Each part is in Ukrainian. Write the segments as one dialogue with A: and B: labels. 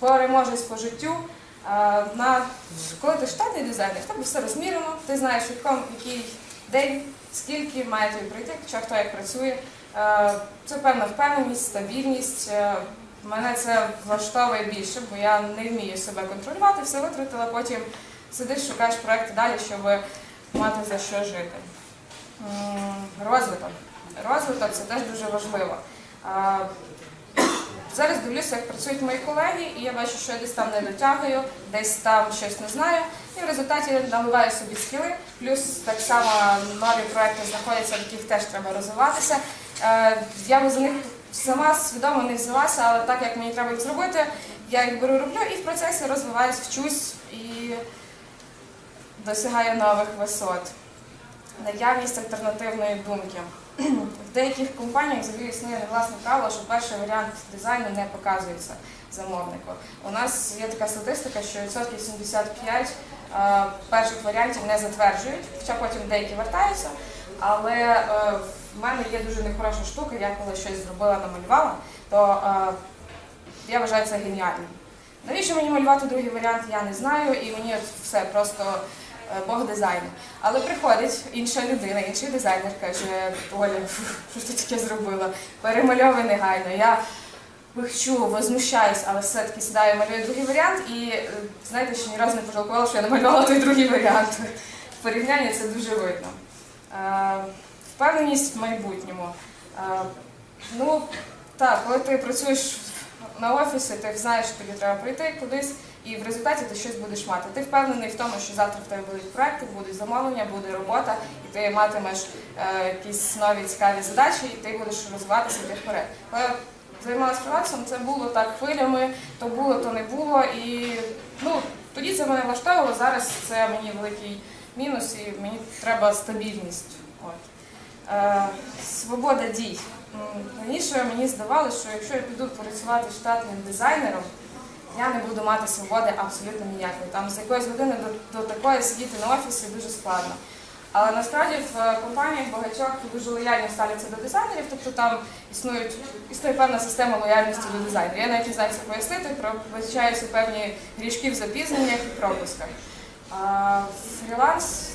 A: переможець по життю. Е, На коли ти штатний дизайнер, тебе все розмірено, ти знаєш, в який день, скільки має тобі прийти, чи хто як працює. Е, Це певна впевненість, стабільність. Е, Мене це влаштовує більше, бо я не вмію себе контролювати, все витратила, потім сидиш, шукаєш проекти далі, щоб мати за що жити. Розвиток. Розвиток це теж дуже важливо. Зараз дивлюся, як працюють мої колеги, і я бачу, що я десь там не дотягую, десь там щось не знаю. І в результаті наливаю собі скіли. Плюс так само нові проекти знаходяться, в яких теж треба розвиватися. Е, Я би за них сама свідомо не взялася, але так як мені треба їх зробити, я їх беру, роблю і в процесі розвиваюсь, вчусь і досягаю нових висот. Наявність альтернативної думки. В деяких компаніях взагалі існує негласне правило, що перший варіант дизайну не показується замовнику. У нас є така статистика, що відсотків 75 е, перших варіантів не затверджують, хоча потім деякі вертаються. Але е, в мене є дуже нехороша штука, я коли щось зробила, намалювала, то е, я вважаю це геніальним. Навіщо мені малювати другий варіант, я не знаю, і мені все просто Бог дизайну. Але приходить інша людина, інший дизайнер каже, Оля, що ти таке зробила? Перемальовуй негайно. Я вихчу, возмущаюсь, але все-таки сідаю, малюю другий варіант, і е, знаєте, що ні разу не пожалкувала, що я намалювала той другий варіант. В порівнянні це дуже видно. Е, Впевненість в майбутньому. Е, Ну, так, коли ти працюєш на офісі, ти знаєш, що тобі треба прийти кудись, і в результаті ти щось будеш мати. Ти впевнений в тому, що завтра в тебе будуть проекти, будуть замовлення, буде робота, і ти матимеш е, якісь нові цікаві задачі, і ти будеш розвиватися йти вперед. Я займалася фрилансом, це було так хвилями, то було, то не було. І ну, тоді це мене влаштовувало, зараз це мені великий мінус, і мені треба стабільність. От. Е, свобода дій. Раніше мені здавалося, що якщо я піду працювати штатним дизайнером, я не буду мати свободи абсолютно ніякої. Там з якоїсь години до, до такої сидіти на офісі дуже складно. Але насправді в е, компаніях багатьох дуже лояльно ставляться до дизайнерів, тобто там існують існує певна система лояльності до дизайнерів. Я навіть не знаю, це пояснити, про визначаються певні грішки в запізненнях і пропусках. Фріланс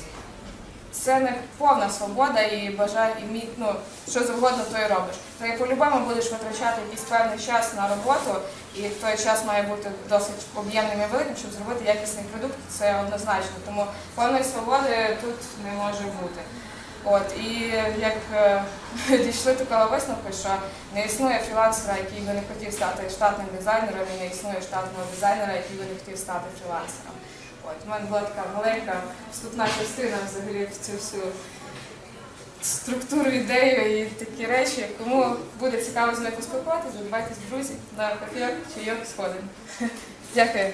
A: це не повна свобода і бажання і мі- ну, що завгодно, то і робиш. Ти по-любому будеш витрачати якийсь певний час на роботу, і той час має бути досить об'ємним і великим, щоб зробити якісний продукт, це однозначно. Тому повної свободи тут не може бути. От і як е, дійшли такого висновку, що не існує фрілансера, який би не хотів стати штатним дизайнером, і не існує штатного дизайнера, який би не хотів стати фрілансером. От, у мене була така маленька вступна частина взагалі в цю всю структуру, ідею і такі речі. Кому буде цікаво з нею поспілкуватися, задавайтесь, друзі, на кофійок, чайок сходимо. Дякую.